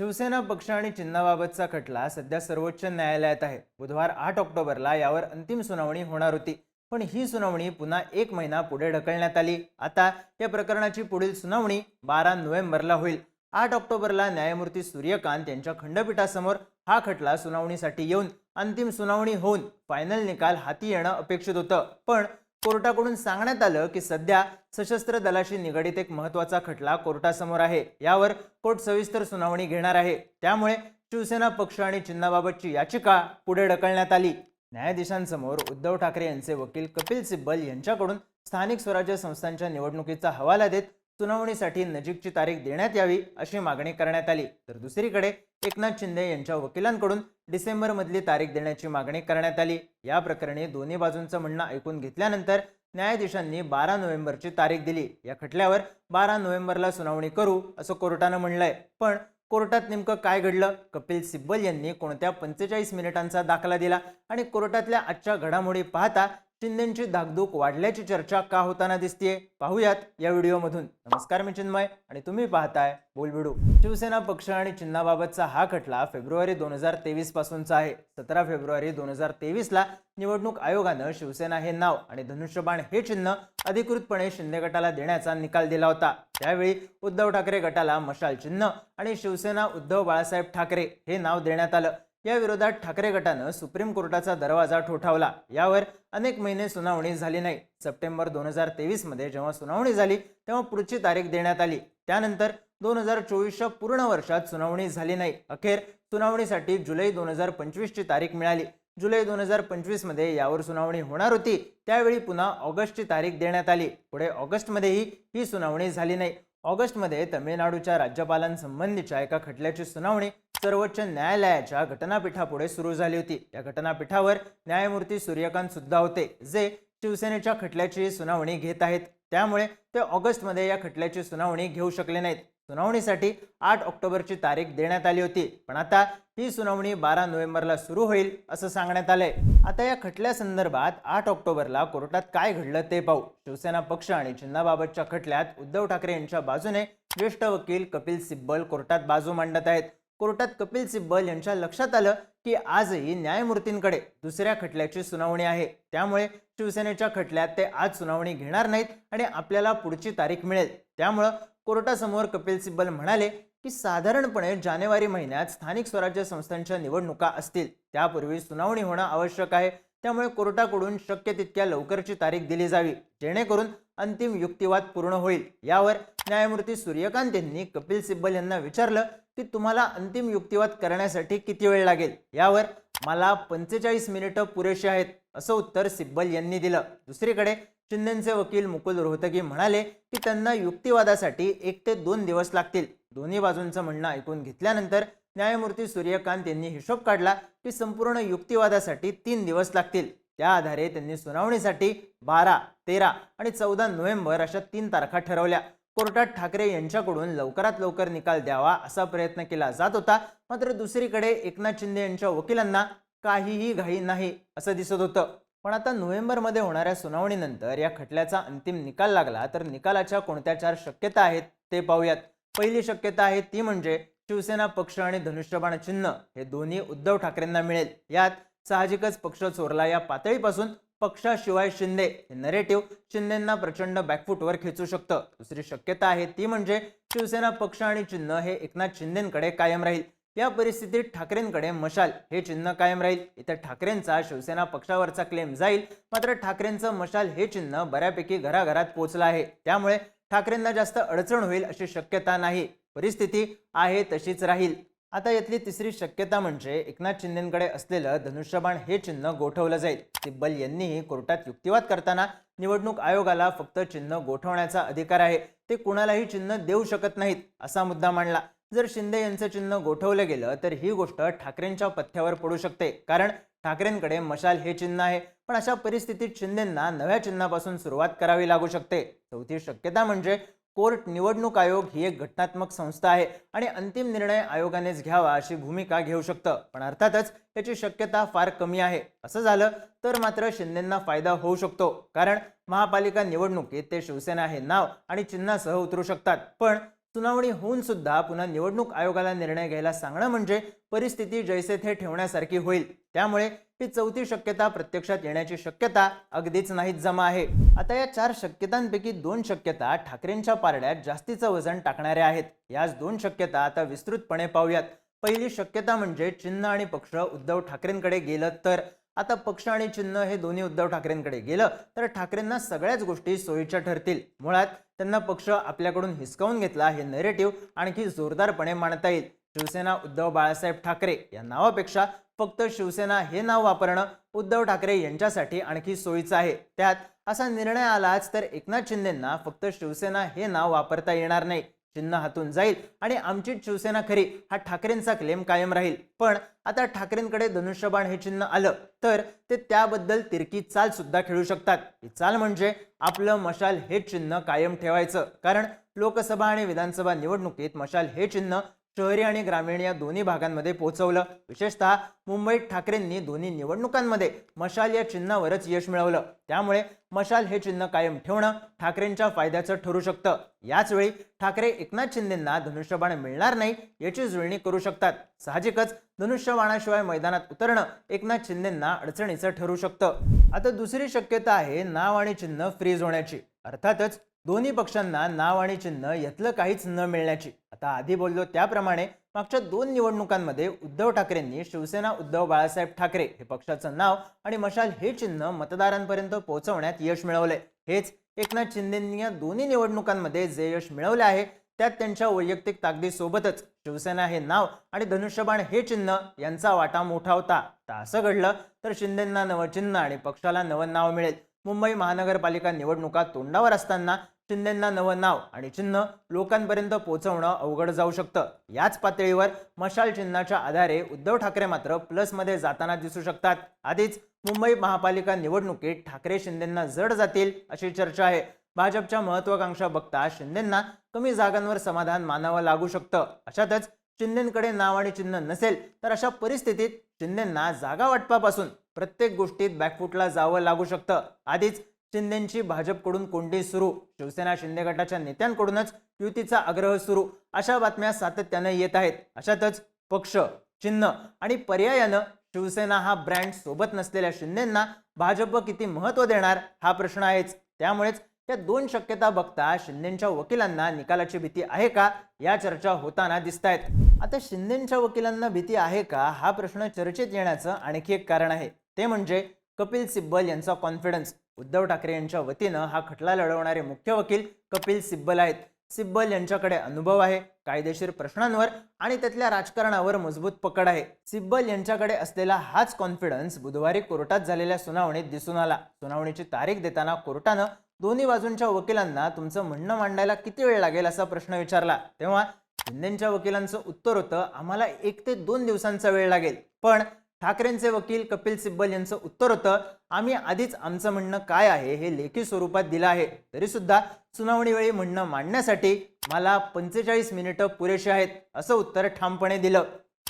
शिवसेना पक्ष आणि चिन्हाबाबतचा खटला सध्या सर्वोच्च न्यायालयात आहे. बुधवार आठ ऑक्टोबरला यावर अंतिम सुनावणी होणार होती. पण ही सुनावणी पुन्हा एक महिना पुढे ढकलण्यात आली. आता या प्रकरणाची पुढील सुनावणी बारा नोव्हेंबरला होईल. आठ ऑक्टोबरला न्यायमूर्ती सूर्यकांत यांच्या खंडपीठासमोर हा खटला सुनावणीसाठी येऊन अंतिम सुनावणी होऊन फायनल निकाल हाती येणं अपेक्षित होतं. पण कोर्टाकडून सांगण्यात आलं की सध्या सशस्त्र दलाशी निगडीत एक महत्त्वाचा खटला कोर्टासमोर आहे. यावर कोर्ट सविस्तर सुनावणी घेणार आहे. त्यामुळे शिवसेना पक्ष आणि चिन्हाबाबतची याचिका पुढे ढकलण्यात आली. न्यायाधीशांसमोर उद्धव ठाकरे यांचे वकील कपिल सिब्बल यांच्याकडून स्थानिक स्वराज्य संस्थांच्या निवडणुकीचा हवाला देत सुनावणीसाठी नजीकची तारीख देण्यात यावी अशी मागणी करण्यात आली. तर दुसरीकडे एकनाथ शिंदे यांच्या वकिलांकडून डिसेंबर मधली तारीख देण्याची मागणी करण्यात आली. या प्रकरणी दोन्ही बाजूंचं म्हणणं ऐकून घेतल्यानंतर न्यायाधीशांनी बारा नोव्हेंबरची तारीख दिली. या खटल्यावर बारा नोव्हेंबरला सुनावणी करू असं कोर्टानं म्हणलंय. पण कोर्टात नेमकं काय घडलं? कपिल सिब्बल यांनी कोणत्या पंचेचाळीस मिनिटांचा दाखला दिला? आणि कोर्टातल्या आजच्या घडामोडी पाहता शिंदेची धाकधूक वाढल्याची चर्चा का होताना दिसतीये? पाहूयात या व्हिडिओमधून. नमस्कार मी चिन्मय आणि तुम्ही पाहताय बोलबिडू. शिवसेना पक्ष आणि चिन्हाबाबतचा हा खटला फेब्रुवारी दोन हजार तेवीस पासूनचा आहे. सतरा फेब्रुवारी दोन हजार तेवीसला निवडणूक आयोगानं शिवसेना हे नाव आणि धनुष्यबाण हे चिन्ह अधिकृतपणे शिंदे गटाला देण्याचा निकाल दिला होता. त्यावेळी उद्धव ठाकरे गटाला मशाल चिन्ह आणि शिवसेना उद्धव बाळासाहेब ठाकरे हे नाव देण्यात आलं. या विरोधात ठाकरे गटानं सुप्रीम कोर्टाचा दरवाजा ठोठावला. यावर अनेक महिने सुनावणी झाली नाही. सप्टेंबर दोन हजार तेवीसमध्ये जेव्हा सुनावणी झाली तेव्हा पुढची तारीख देण्यात आली. त्यानंतर दोन हजार चोवीसच्या पूर्ण वर्षात सुनावणी झाली नाही. अखेर सुनावणीसाठी जुलै दोन हजार पंचवीसची तारीख मिळाली. जुलै दोन हजार पंचवीसमध्ये यावर सुनावणी होणार होती. त्यावेळी पुन्हा ऑगस्टची तारीख देण्यात आली. पुढे ऑगस्टमध्येही ही सुनावणी झाली नाही. ऑगस्टमध्ये तमिळनाडूच्या राज्यपालांसंबंधीच्या एका खटल्याची सुनावणी सर्वोच्च न्यायालयाच्या घटनापीठापुढे सुरू झाली होती. या घटनापीठावर न्यायमूर्ती सूर्यकांत सुद्धा होते जे शिवसेनेच्या खटल्याची सुनावणी घेत आहेत. त्यामुळे ते ऑगस्टमध्ये या खटल्याची सुनावणी घेऊ शकले नाहीत. सुनावणीसाठी आठ ऑक्टोबरची तारीख देण्यात आली होती. पण आता ही सुनावणी बारा नोव्हेंबरला सुरू होईल असं सांगण्यात आलंय. आता या खटल्या संदर्भात आठ ऑक्टोबरला कोर्टात काय घडलं ते पाहू. शिवसेना पक्ष आणि चिन्हाबाबतच्या खटल्यात उद्धव ठाकरे यांच्या बाजूने ज्येष्ठ वकील कपिल सिब्बल कोर्टात बाजू मांडत आहेत. कोर्टात कपिल सिब्बल यांच्या लक्षात आलं की आजही न्यायमूर्तींकडे दुसऱ्या खटल्याची सुनावणी आहे. त्यामुळे शिवसेनेच्या खटल्यात ते आज सुनावणी घेणार नाहीत आणि आपल्याला पुढची तारीख मिळेल. त्यामुळं कोर्टासमोर कपिल सिब्बल म्हणाले की साधारणपणे जानेवारी महिन्यात स्थानिक स्वराज्य संस्थांच्या निवडणुका असतील. त्यापूर्वी सुनावणी होणं आवश्यक आहे. त्यामुळे कोर्टाकडून शक्य तितक्या लवकरची तारीख दिली जावी जेणेकरून अंतिम युक्तिवाद पूर्ण होईल. यावर न्यायमूर्ती सूर्यकांत यांनी कपिल सिब्बल यांना विचारलं की तुम्हाला अंतिम युक्तिवाद करण्यासाठी किती वेळ लागेल? यावर मला पंचेचाळीस मिनिटं पुरेशी आहेत असं उत्तर सिब्बल यांनी दिलं. दुसरीकडे शिंदेचे वकील मुकुल रोहतगी म्हणाले की त्यांना युक्तिवादासाठी एक ते दोन दिवस लागतील. दोन्ही बाजूंचं म्हणणं ऐकून घेतल्यानंतर न्यायमूर्ती सूर्यकांत यांनी हिशोब काढला की संपूर्ण युक्तिवादासाठी तीन दिवस लागतील. त्या आधारे त्यांनी सुनावणीसाठी बारा तेरा आणि चौदा नोव्हेंबर अशा तीन तारखा ठरवल्या. कोर्टात ठाकरे यांच्याकडून लवकरात लवकर निकाल द्यावा असा प्रयत्न केला जात होता. मात्र दुसरीकडे एकनाथ शिंदे यांच्या वकिलांना काहीही घाई नाही असं दिसत होतं. पण आता नोव्हेंबरमध्ये होणाऱ्या सुनावणीनंतर या खटल्याचा अंतिम निकाल लागला तर निकालाच्या कोणत्या चार शक्यता आहेत ते पाहूयात. पहिली शक्यता आहे ती म्हणजे शिवसेना पक्ष आणि धनुष्यबाण चिन्ह हे दोन्ही उद्धव ठाकरेंना मिळेल. यात साहजिकच पक्ष चोरला या पातळीपासून. पक्षाशिवाय शिंदे हे नरेटिव्ह शिंदेना प्रचंड बॅकफुटवर खेचू शकतं. दुसरी शक्यता आहे ती म्हणजे शिवसेना पक्ष आणि चिन्ह हे एकनाथ शिंदेकडे कायम राहील. या परिस्थितीत ठाकरेंकडे मशाल हे चिन्ह कायम राहील. इथं ठाकरेंचा शिवसेना पक्षावरचा क्लेम जाईल. मात्र ठाकरेंचं मशाल हे चिन्ह बऱ्यापैकी घराघरात पोहोचलं आहे. त्यामुळे ठाकरेंना जास्त अडचण होईल अशी शक्यता नाही. परिस्थिती आहे तशीच राहील. आता यातली तिसरी शक्यता म्हणजे एकनाथ शिंदेकडे असलेलं धनुष्यबाण हे चिन्ह गोठवलं जाईल. सिब्बल यांनीही कोर्टात युक्तिवाद करताना निवडणूक आयोगाला फक्त चिन्ह गोठवण्याचा अधिकार आहे. ते कुणालाही चिन्ह देऊ शकत नाहीत असा मुद्दा मांडला. जर शिंदे यांचं चिन्ह गोठवलं गेलं तर ही गोष्ट ठाकरेंच्या पथ्यावर पडू शकते. कारण ठाकरेंकडे मशाल हे चिन्ह आहे. पण अशा परिस्थितीत शिंदेंना नव्या चिन्हापासून सुरुवात करावी लागू शकते. चौथी शक्यता म्हणजे कोर्ट निवडणूक आयोग ही एक घटनात्मक संस्था आहे आणि अंतिम निर्णय आयोगानेच घ्यावा अशी भूमिका घेऊ शकतं. पण अर्थातच याची शक्यता फार कमी आहे. असं झालं तर मात्र शिंदेंना फायदा होऊ शकतो. कारण महापालिका निवडणुकीत ते शिवसेना हे नाव आणि चिन्हासह उतरू शकतात. पण सुनावणी होऊन सुद्धा पुन्हा निवडणूक आयोगाला निर्णय घ्यायला सांगणं म्हणजे परिस्थिती जैसे थे ठेवण्यासारखी होईल. त्यामुळे ही चौथी शक्यता प्रत्यक्षात येण्याची शक्यता अगदीच नाहीत जमा आहे. आता या चार शक्यतांपैकी दोन शक्यता ठाकरेंच्या पारड्यात जास्तीचं वजन टाकणाऱ्या आहेत. याच दोन शक्यता आता विस्तृतपणे पाहूयात. पहिली शक्यता म्हणजे चिन्ह आणि पक्ष उद्धव ठाकरेंकडे गेलं तर आता पक्ष आणि चिन्ह हे दोन्ही उद्धव ठाकरेंकडे गेलं तर ठाकरेंना सगळ्याच गोष्टी सोयीच्या ठरतील. मुळात त्यांना पक्ष आपल्याकडून हिसकावून घेतला हे नेरेटिव्ह आणखी जोरदारपणे मांडता येईल. शिवसेना उद्धव बाळासाहेब ठाकरे या नावापेक्षा फक्त शिवसेना हे नाव वापरणं उद्धव ठाकरे यांच्यासाठी आणखी सोयीचं आहे. त्यात असा निर्णय आलाच तर एकनाथ शिंदेंना फक्त शिवसेना हे नाव वापरता येणार नाही. चिन्ह हातून जाईल. आणि आमचीच शिवसेना खरी हा ठाकरेंचा क्लेम कायम राहील. पण आता ठाकरेंकडे धनुष्यबाण हे चिन्ह आलं तर ते त्याबद्दल तिरकी चाल सुद्धा खेळू शकतात. ही चाल म्हणजे आपलं मशाल हे चिन्ह कायम ठेवायचं. कारण लोकसभा आणि विधानसभा निवडणुकीत मशाल हे चिन्ह शहरी आणि ग्रामीण या दोन्ही भागांमध्ये पोहोचवलं. विशेषतः मुंबईत ठाकरेंनी दोन्ही निवडणुकांमध्ये मशाल या चिन्हावरच यश मिळवलं. त्यामुळे मशाल हे चिन्ह कायम ठेवणं ठाकरेंच्या फायद्याचं ठरू शकतं. याचवेळी ठाकरे एकनाथ शिंदेंना धनुष्यबाण मिळणार नाही याची जुळणी करू शकतात. साहजिकच धनुष्यबाणाशिवाय मैदानात उतरणं एकनाथ शिंदेंना अडचणीचं ठरू शकतं. आता दुसरी शक्यता आहे नाव आणि चिन्ह फ्रीज होण्याची. अर्थातच दोन्ही पक्षांना नाव आणि चिन्ह यातलं काहीच न मिळण्याची. आता आधी बोललो त्याप्रमाणे मागच्या दोन निवडणुकांमध्ये उद्धव ठाकरेंनी शिवसेना उद्धव बाळासाहेब ठाकरे हे पक्षाचं नाव आणि मशाल हे चिन्ह मतदारांपर्यंत पोहोचवण्यात यश मिळवले. हेच एकनाथ शिंदेंनी या दोन्ही निवडणुकांमध्ये जे यश मिळवले आहे त्यात त्यांच्या वैयक्तिक ताकदीसोबतच शिवसेना हे नाव आणि धनुष्यबाण हे चिन्ह यांचा वाटा मोठा होता. तर असं घडलं तर शिंदेंना नवं चिन्ह आणि पक्षाला नवं नाव मिळेल. मुंबई महानगरपालिका निवडणुका तोंडावर असताना शिंदेंना नवं नाव आणि चिन्ह लोकांपर्यंत पोहोचवणं अवघड जाऊ शकतं. याच पातळीवर मशाल चिन्हाच्या आधारे उद्धव ठाकरे मात्र प्लसमध्ये जाताना दिसू शकतात. आधीच मुंबई महापालिका निवडणुकीत ठाकरे शिंदेंना जड जातील अशी चर्चा आहे. भाजपच्या महत्वाकांक्षा बघता शिंदेंना कमी जागांवर समाधान मानावं लागू शकतं. अशातच शिंदेकडे नाव आणि चिन्ह नसेल तर अशा परिस्थितीत शिंदेंना जागा वाटपापासून प्रत्येक गोष्टीत बॅकफुटला जावं लागू शकतं. आधीच शिंदेची भाजपकडून कोंडी सुरू. शिवसेना शिंदे गटाच्या नेत्यांकडूनच युतीचा आग्रह सुरू. अशा बातम्या सातत्यानं येत आहेत. अशातच पक्ष चिन्ह आणि पर्यायानं शिवसेना हा ब्रँड सोबत नसलेल्या शिंदेंना भाजप किती महत्त्व देणार हा प्रश्न आहेच. त्यामुळेच या दोन शक्यता बघता शिंदेच्या वकिलांना निकालाची भीती आहे का? या चर्चा होताना दिसत आहेत आता शिंदेच्या वकिलांना भीती आहे का? हा प्रश्न चर्चेत येण्याचं आणखी एक कारण आहे. ते म्हणजे कपिल सिब्बल यांचा कॉन्फिडन्स उद्धव ठाकरे यांच्या वतीनं हा खटला लढवणारे मुख्य वकील कपिल सिब्बल आहेत. सिब्बल यांच्याकडे अनुभव आहे कायदेशीर प्रश्नांवर आणि त्यातल्या राजकारणावर मजबूत पकड आहे. सिब्बल यांच्याकडे असलेला हाच कॉन्फिडन्स बुधवारी कोर्टात झालेल्या सुनावणीत दिसून आला. सुनावणीची तारीख देताना कोर्टानं दोन्ही बाजूंच्या वकिलांना तुमचं म्हणणं मांडायला किती वेळ लागेल असा प्रश्न विचारला. तेव्हा शिंदेच्या वकिलांचं उत्तर होतं आम्हाला एक ते दोन दिवसांचा वेळ लागेल. पण ठाकरेंचे वकील कपिल सिब्बल यांचं उत्तर होतं आम्ही आधीच आमचं म्हणणं काय आहे हे लेखी स्वरूपात दिलं आहे. तरी सुद्धा सुनावणीवेळी म्हणणं मांडण्यासाठी मला पंचेचाळीस मिनिटं पुरेशी आहेत असं उत्तर ठामपणे दिलं.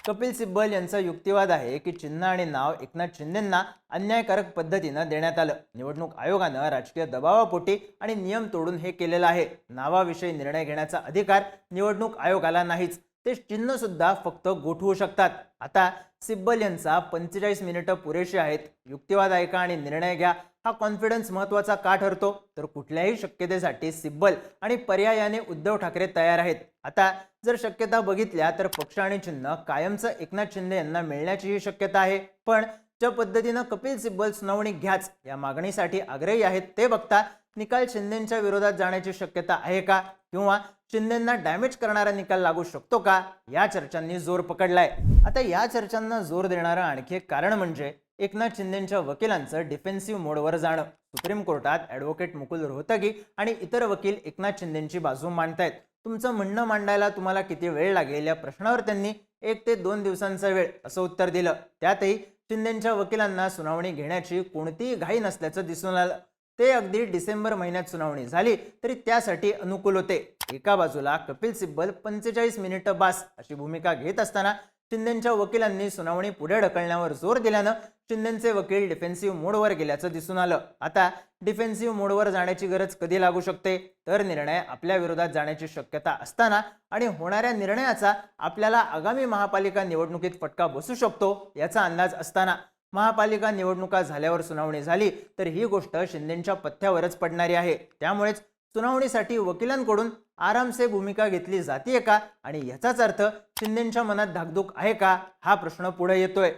कपिल सिब्बल यांचा युक्तिवाद आहे की चिन्ह आणि नाव एकनाथ शिंदेंना अन्यायकारक पद्धतीनं देण्यात आलं. निवडणूक आयोगानं राजकीय दबावापोटी आणि नियम तोडून हे केलेलं आहे. नावाविषयी निर्णय घेण्याचा अधिकार निवडणूक आयोगाला नाहीच. ते चिन्ह सुद्धा फक्त गोठवू शकतात. आता सिब्बल यांचा पंचेचाळीस मिनिटं पुरेशी आहेत. युक्तिवाद ऐका आणि निर्णय घ्या. हा कॉन्फिडन्स महत्त्वाचा का ठरतो? तर कुठल्याही शक्यतेसाठी सिब्बल आणि पर्यायाने उद्धव ठाकरे तयार आहेत. आता जर शक्यता बघितल्या तर पक्ष आणि चिन्ह कायमचं एकनाथ शिंदे यांना मिळण्याचीही शक्यता आहे. पण ज्या पद्धतीनं कपिल सिब्बल सुनावणी घ्याच या मागणीसाठी आग्रही आहेत ते बघता निकाल शिंदेच्या विरोधात जाण्याची शक्यता आहे का? किंवा शिंदेना डॅमेज करणारा निकाल लागू शकतो का? या चर्चांनी जोर पकडलाय. आता या चर्चांना जोर देणारं आणखी एक कारण म्हणजे एकनाथ शिंदेच्या वकिलांचं डिफेन्सिव्ह मोडवर जाणं. सुप्रीम कोर्टात ॲडव्होकेट मुकुल रोहतगी आणि इतर वकील एकनाथ शिंदेची बाजू मांडतायत. तुमचं म्हणणं मांडायला तुम्हाला किती वेळ लागेल या प्रश्नावर त्यांनी एक ते दोन दिवसांचा वेळ असं उत्तर दिलं. त्यातही शिंदेच्या वकिलांना सुनावणी घेण्याची कोणतीही घाई नसल्याचं दिसून आलं. ते अगदी डिसेंबर महिन्यात सुनावणी झाली तरी त्यासाठी अनुकूल होते. एका बाजूला कपिल सिब्बल पंचेचाळीस मिनिटं बास अशी भूमिका घेत असताना शिंदेच्या वकिलांनी सुनावणी पुढे ढकलण्यावर जोर दिल्यानं शिंदेचे वकील डिफेन्सिव्ह मोडवर गेल्याचं दिसून आलं. आता डिफेन्सिव्ह मोडवर जाण्याची गरज कधी लागू शकते? तर निर्णय आपल्या विरोधात जाण्याची शक्यता असताना आणि होणाऱ्या निर्णयाचा आपल्याला आगामी महापालिका निवडणुकीत फटका बसू शकतो याचा अंदाज असताना. महापालिका निवडणुका झाल्यावर सुनावणी झाली तर ही गोष्ट शिंदेच्या पथ्यावरच पडणारी आहे. त्यामुळेच सुनावणीसाठी वकिलांकडून आरामसे भूमिका घेतली जाते का? आणि याचाच अर्थ शिंदेच्या मनात धाकधूक आहे का? हा प्रश्न पुढे येतोय.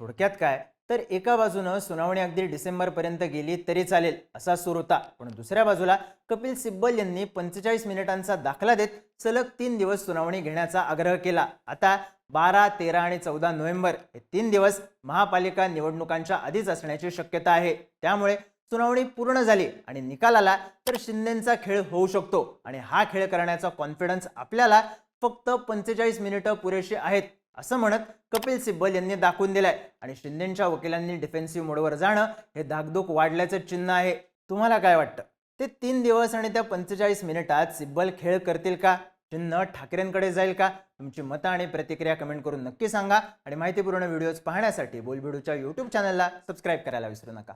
थोडक्यात काय? तर एका बाजूनं सुनावणी अगदी डिसेंबरपर्यंत गेली तरी चालेल असा सूर होता. पण दुसऱ्या बाजूला कपिल सिब्बल यांनी पंचेचाळीस मिनिटांचा दाखला देत सलग तीन दिवस सुनावणी घेण्याचा आग्रह केला. आता बारा तेरा आणि चौदा नोव्हेंबर हे तीन दिवस महापालिका निवडणुकांच्या आधीच असण्याची शक्यता आहे. त्यामुळे सुनावणी पूर्ण झाली आणि निकाल आला तर शिंदेचा खेळ होऊ शकतो. आणि हा खेळ करण्याचा कॉन्फिडन्स आपल्याला फक्त पंचेचाळीस मिनिटं पुरेशी आहेत असं म्हणत कपिल सिब्बल यांनी दाखवून दिलंय. आणि शिंदेच्या वकिलांनी डिफेन्सिव्ह मोडवर जाणं हे धाकधूक वाढल्याचं चिन्ह आहे. तुम्हाला काय वाटतं? ते तीन दिवस आणि त्या पंचेचाळीस मिनिटात सिब्बल खेळ करतील का? चिन्ह ठाकरेंकडे जाईल का? तुमची मतं आणि प्रतिक्रिया कमेंट करून नक्की सांगा. आणि माहितीपूर्ण व्हिडिओज पाहण्यासाठी बोलबिडूच्या यूट्यूब चॅनलला सबस्क्राईब करायला विसरू नका.